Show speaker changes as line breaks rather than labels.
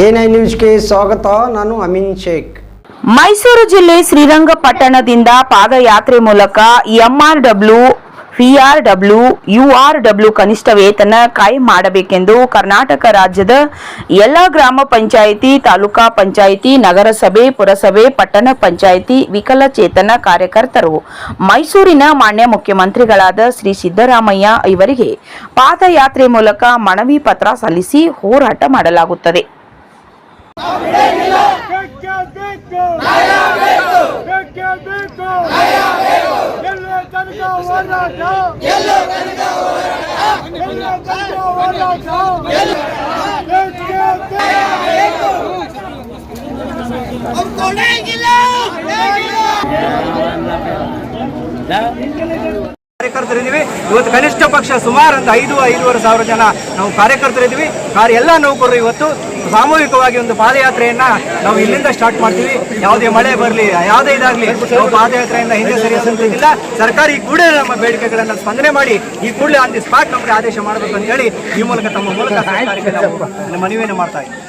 I ನ್ಯೂಸ್ಗೆ ಸ್ವಾಗತ, ನಾನು ಅಮಿನ್ ಶೇಖ್.
ಮೈಸೂರು ಜಿಲ್ಲೆ ಶ್ರೀರಂಗಪಟ್ಟಣದಿಂದ ಪಾದಯಾತ್ರೆ ಮೂಲಕ ಎಂಆರ್ಡಬ್ಲ್ಯೂ, ಪಿಆರ್ಡಬ್ಲ್ಯೂ, ಯುಆರ್ಡಬ್ಲ್ಯೂ ಕನಿಷ್ಠ ವೇತನ ಕಾಯಂ ಮಾಡಬೇಕೆಂದು ಕರ್ನಾಟಕ ರಾಜ್ಯದ ಎಲ್ಲ ಗ್ರಾಮ ಪಂಚಾಯಿತಿ, ತಾಲೂಕಾ ಪಂಚಾಯಿತಿ, ನಗರಸಭೆ, ಪುರಸಭೆ, ಪಟ್ಟಣ ಪಂಚಾಯಿತಿ ವಿಕಲಚೇತನ ಕಾರ್ಯಕರ್ತರು, ಮೈಸೂರಿನ ಮಾನ್ಯ ಮುಖ್ಯಮಂತ್ರಿಗಳಾದ ಶ್ರೀ ಸಿದ್ದರಾಮಯ್ಯ ಇವರಿಗೆ ಪಾದಯಾತ್ರೆ ಮೂಲಕ ಮನವಿ ಪತ್ರ ಸಲ್ಲಿಸಿ ಹೋರಾಟ ಮಾಡಲಾಗುತ್ತದೆ.
ಹೋರಾಟ ಎಲ್ಲ ತನಕ ಹೋರಾಟ ಎಲ್ಲ ತನಕ ಹೋರಾಟ ಬೇಕೇ ಬೇಕು
ಕಾರ್ಯಕರ್ತರಿದ್ದೀವಿ. ಇವತ್ತು ಕನಿಷ್ಠ ಪಕ್ಷ ಸುಮಾರು ಒಂದು ಐದು, ಐದೂವರೆ ಸಾವಿರ ಜನ ನಾವು ಕಾರ್ಯಕರ್ತರಿದ್ದೀವಿ. ಕಾರ್ಯ ಎಲ್ಲ ನೌಕರರು ಇವತ್ತು ಸಾಮೂಹಿಕವಾಗಿ ಒಂದು ಪಾದಯಾತ್ರೆಯನ್ನ ನಾವು ಇಲ್ಲಿಂದ ಸ್ಟಾರ್ಟ್ ಮಾಡ್ತೀವಿ. ಯಾವುದೇ ಮಳೆ ಬರಲಿ, ಯಾವುದೇ ಇದಾಗಲಿ, ನಾವು ಪಾದಯಾತ್ರೆಯಿಂದ ಹಿಂದೆ ಸರಿಯಿಲ್ಲ ಸರ್ಕಾರ ಈ ಕೂಡಲೇ ನಮ್ಮ ಬೇಡಿಕೆಗಳನ್ನು ಸ್ಪಂದನೆ ಮಾಡಿ, ಈ ಕೂಡಲೇ ಆನ್ ದಿ ಸ್ಪಾಟ್ ನಮಗೆ ಆದೇಶ ಮಾಡಬೇಕು ಅಂತ ಹೇಳಿ ಈ ಮೂಲಕ ತಮ್ಮ ಮೂಲಕ ಮನವಿಯನ್ನು ಮಾಡ್ತಾ ಇದ್ದೀವಿ.